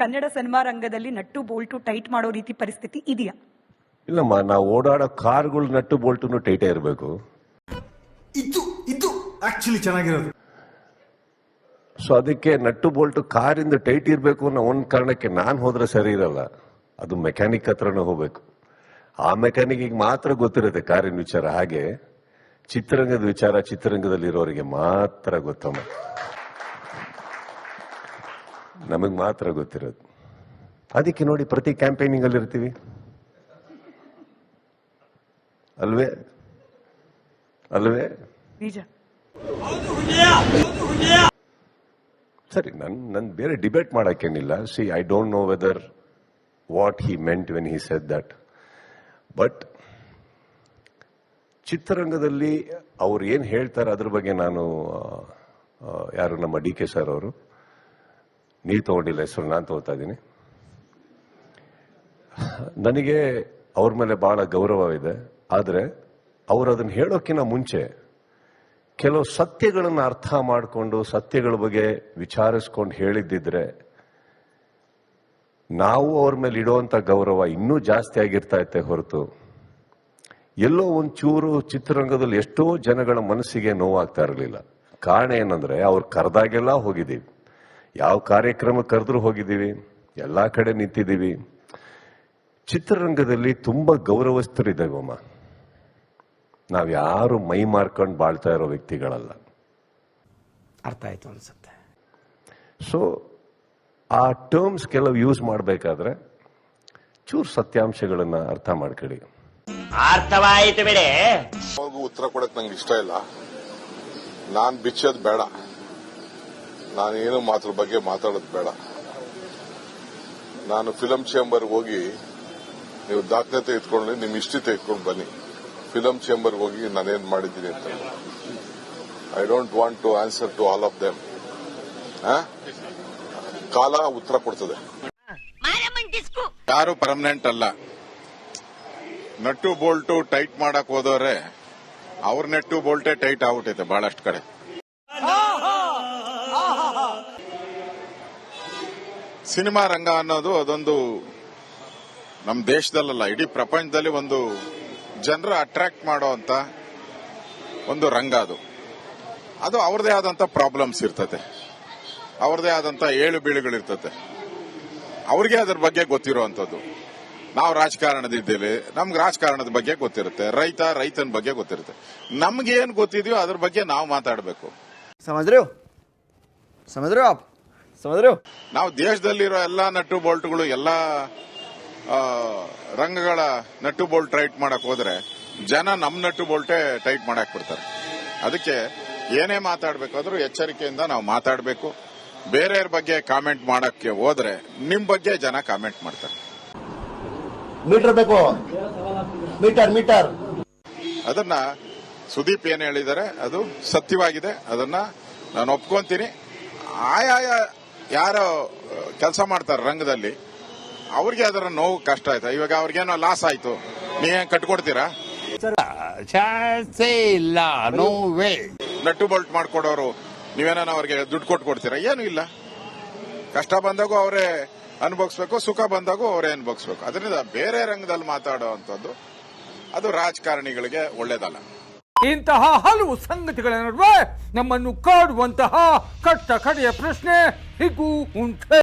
Kannada cinema ರಂಗದಲ್ಲಿ nut bolt tight ಮಾಡೋ ರೀತಿ ಪರಿಸ್ಥಿತಿ ಇದೆಯಾ? ಇಲ್ಲಮ್ಮ ನಾವು ಓಡಾಡೋ ಕಾರ್ಗಳು ನಟ್ಟು ಬೋಲ್ಟು ಟೈಟೇ ಇರಬೇಕು. ಇದು ಇದು ಆಕ್ಚುಲಿ ಚೆನ್ನಾಗಿರೋದು. ಸೊ ಅದಕ್ಕೆ ನಟ್ಟು ಬೋಲ್ಟು ಕಾರಿಂದ ಟೈಟ್ ಇರಬೇಕು ಅನ್ನೋ ಒಂದು ಕಾರಣಕ್ಕೆ ನಾನು ಹೋದ್ರೆ ಸರಿ ಇರಲ್ಲ. ಅದು ಮೆಕ್ಯಾನಿಕ್ ಹತ್ರನೇ ಹೋಗ್ಬೇಕು. ಆ ಮೆಕ್ಯಾನಿಕ್ಗೆ ಮಾತ್ರ ಗೊತ್ತಿರುತ್ತೆ ಕಾರಿನ ವಿಚಾರ. ಹಾಗೆ ಚಿತ್ರರಂಗದ ವಿಚಾರ ಚಿತ್ರರಂಗದಲ್ಲಿರೋರಿಗೆ ಮಾತ್ರ ಗೊತ್ತಮ್ಮ. ನಮಗೆ ಮಾತ್ರ ಗೊತ್ತಿರೋದು. ಅದಕ್ಕೆ ನೋಡಿ ಪ್ರತಿ ಕ್ಯಾಂಪೇನಿಂಗ್ ಅಲ್ಲಿ ಇರ್ತೀವಿ. ಅಲ್ವೇ? ಅಲ್ವೇ? ನಿಜ. ಸರಿ ನನ್ ನನ್ ಬೇರೆ debate ಮಾಡಕ್ಕೇನಿಲ್ಲ see I don't know whether what he meant when he said that but ಚಿತ್ರರಂಗದಲ್ಲಿ ಅವ್ರು ಏನ್ ಹೇಳ್ತಾರೆ ಅದ್ರ ಬಗ್ಗೆ ನಾನು ಯಾರು ನಮ್ಮ ಡಿ ಕೆ ಸರ್ ಅವರು? ನೀವು ತಗೊಂಡಿಲ್ಲ, ಹೆಸರು ನಾನು ತಗೋತಾ ಇದ್ದೀನಿ. ನನಗೆ ಅವ್ರ ಮೇಲೆ ಬಹಳ ಗೌರವವಿದೆ, ಆದರೆ ಅವರು ಅದನ್ನು ಹೇಳೋಕ್ಕಿಂತ ಮುಂಚೆ ಕೆಲವು ಸತ್ಯಗಳನ್ನು ಅರ್ಥ ಮಾಡಿಕೊಂಡು, ಸತ್ಯಗಳ ಬಗ್ಗೆ ವಿಚಾರಿಸ್ಕೊಂಡು ಹೇಳಿದ್ದಿದ್ರೆ ನಾವು ಅವ್ರ ಮೇಲೆ ಇಡುವಂತ ಗೌರವ ಇನ್ನೂ ಜಾಸ್ತಿ ಆಗಿರ್ತಾ ಇತ್ತೆ ಹೊರತು. ಎಲ್ಲೋ ಒಂಚೂರು ಚಿತ್ರರಂಗದಲ್ಲಿ ಎಷ್ಟೋ ಜನಗಳ ಮನಸ್ಸಿಗೆ ನೋವಾಗ್ತಾ ಇರಲಿಲ್ಲ. ಕಾರಣ ಏನಂದ್ರೆ ಅವ್ರು ಕರೆದಾಗೆಲ್ಲ ಹೋಗಿದ್ದೀವಿ. ಯಾವ ಕಾರ್ಯಕ್ರಮ ಕರೆದ್ರೂ ಹೋಗಿದ್ದೀವಿ ಎಲ್ಲ ಕಡೆ ನಿಂತಿದ್ದೀವಿ. ಚಿತ್ರರಂಗದಲ್ಲಿ ತುಂಬಾ ಗೌರವಸ್ಥರಿದ್ದೇವಮ್ಮ. ನಾವು ಯಾರು ಮೈ ಮಾರ್ಕೊಂಡು ಬಾಳ್ತಾ ಇರೋ ವ್ಯಕ್ತಿಗಳಲ್ಲ. ಅರ್ಥ ಆಯ್ತು ಅನ್ಸುತ್ತೆ. ಸೊ ಆ ಟರ್ಮ್ಸ್ ಕೆಲವು ಯೂಸ್ ಮಾಡಬೇಕಾದ್ರೆ ಚೂರು ಸತ್ಯಾಂಶಗಳನ್ನ ಅರ್ಥ ಮಾಡ್ಕೊಳ್ಳಿ. ಅರ್ಥವಾಯಿತು ಬಿಡಿ. ಅವ್ರಿಗೂ ಉತ್ತರ ಕೊಡಕ್ ನಂಗೆ ಇಷ್ಟ ಇಲ್ಲ. ನಾನ್ ಬಿಚ್ಚೋದ್ ಬೇಡ. ನಾನೇನು ಮಾತ್ರ ಬಗ್ಗೆ ಮಾತಾಡೋದು ಬೇಡ. ನಾನು ಫಿಲಂ ಚೇಂಬರ್ ಹೋಗಿ ನೀವು ದಾಖಲೆ ತೆಗೆದುಕೊಂಡು ನಿಮ್ಮ ಹಿಸ್ಟ್ರಿ ತೆಗೆದುಕೊಂಡು ಬನ್ನಿ. ಫಿಲಂ ಚೇಂಬರ್ ಹೋಗಿ ನಾನೇನ್ ಮಾಡಿದ್ದೀನಿ ಅಂತ. I don't want to answer to all of them ಕಾಲ ಉತ್ತರ ಕೊಡ್ತದೆ. ಯಾರು ಪರ್ಮನೆಂಟ್ ಅಲ್ಲ. ನಟ್ಟು ಬೋಲ್ಟು ಟೈಟ್ ಮಾಡಕ್ ಹೋದವ್ರೆ ಅವ್ರ ನೆಟ್ಟು ಬೋಲ್ಟೇ ಟೈಟ್ ಆಗ್ಬಿಟ್ಟೈತೆ ಬಹಳಷ್ಟು ಕಡೆ. ಸಿನಿಮಾ ರಂಗ ಅನ್ನೋದು ಅದೊಂದು ನಮ್ಮ ದೇಶದಲ್ಲ ಇಡೀ ಪ್ರಪಂಚದಲ್ಲಿ ಒಂದು ಜನರ ಅಟ್ರಾಕ್ಟ್ ಮಾಡೋ ಅಂತ ಒಂದು ರಂಗ ಅದು. ಅದು ಅವ್ರದೇ ಆದಂಥ ಪ್ರಾಬ್ಲಮ್ಸ್ ಇರ್ತತೆ ಅವ್ರದೇ ಆದಂಥ ಏಳು ಬೀಳುಗಳಿರ್ತದೆ. ಅವ್ರಿಗೆ ಅದ್ರ ಬಗ್ಗೆ ಗೊತ್ತಿರೋವಂಥದ್ದು. ನಾವು ರಾಜಕಾರಣದಿದ್ದೇವೆ ನಮ್ಗೆ ರಾಜಕಾರಣದ ಬಗ್ಗೆ ಗೊತ್ತಿರುತ್ತೆ. ರೈತ ರೈತನ ಬಗ್ಗೆ ಗೊತ್ತಿರುತ್ತೆ. ನಮ್ಗೆ ಏನು ಗೊತ್ತಿದೆಯೋ ಅದ್ರ ಬಗ್ಗೆ ನಾವು ಮಾತಾಡಬೇಕು. ಸಮಜ್ರು ಸಮಜ್ರು ಸಮುದ್ರ ನಾವು ದೇಶದಲ್ಲಿರೋ ಎಲ್ಲಾ ನಟ್ಟು ಬೋಲ್ಟ್ಗಳು ಎಲ್ಲಾ ರಂಗಗಳ ನಟ್ಟು ಬೋಲ್ಟ್ ಟೈಟ್ ಮಾಡಕ್ ಹೋದ್ರೆ ಜನ ನಮ್ ನಟ್ಟು ಬೋಲ್ಟೇ ಟೈಟ್ ಮಾಡಕ್ ಬಿಡ್ತಾರೆ. ಅದಕ್ಕೆ ಏನೇ ಮಾತಾಡ್ಬೇಕಾದ್ರೂ ಎಚ್ಚರಿಕೆಯಿಂದ ನಾವು ಮಾತಾಡಬೇಕು. ಬೇರೆಯವ್ರ ಬಗ್ಗೆ ಕಾಮೆಂಟ್ ಮಾಡಕ್ಕೆ ಹೋದ್ರೆ ನಿಮ್ ಬಗ್ಗೆ ಜನ ಕಾಮೆಂಟ್ ಮಾಡ್ತಾರೆ. ಮೀಟರ್ ಬೇಕು. Meter meter. ಅದನ್ನ ಸುದೀಪ್ ಏನ್ ಹೇಳಿದ್ದಾರೆ ಅದು ಸತ್ಯವಾಗಿದೆ. ಅದನ್ನ ನಾನು ಒಪ್ಕೊಂತೀನಿ. ಆಯಾಯ ಯಾರು ಕೆಲಸ ಮಾಡ್ತಾರೆ ರಂಗದಲ್ಲಿ. ಅವ್ರಿಗೆ ಅದರ ನೋವು ಕಷ್ಟ ಆಯ್ತು. ಇವಾಗ ಅವ್ರಿಗೇನೋ ಲಾಸ್ ಆಯ್ತು. ನೀವೇನು ಕಟ್ಕೊಡ್ತೀರಾ? ಚಾನ್ಸೇ ಇಲ್ಲ ನೋ ವೇ ನಟ್ಟು ಬೋಲ್ಟ್ ಮಾಡ್ಕೊಡೋರು ನೀವೇನ ಅವ್ರಿಗೆ ದುಡ್ಡು ಕೊಟ್ಟು ಕೊಡ್ತೀರಾ? ಏನು ಇಲ್ಲ. ಕಷ್ಟ ಬಂದಾಗೂ ಅವರೇ ಅನುಭವಿಸ್ಬೇಕು ಸುಖ ಬಂದಾಗೂ ಅವರೇ ಅನುಭವಿಸ್ಬೇಕು. ಅದರಿಂದ ಬೇರೆ ರಂಗದಲ್ಲಿ ಮಾತಾಡೋ ಅಂತದ್ದು ಅದು ರಾಜಕಾರಣಿಗಳಿಗೆ ಒಳ್ಳೇದಲ್ಲ. ಇಂತಹ ಹಲವು ಸಂಗತಿಗಳ ನಡುವೆ ನಮ್ಮನ್ನು ಕಾಡುವಂತಹ ಕಟ್ಟ ಕಡೆಯ ಪ್ರಶ್ನೆ ಹೀಗೂ ಉಂಟೆ.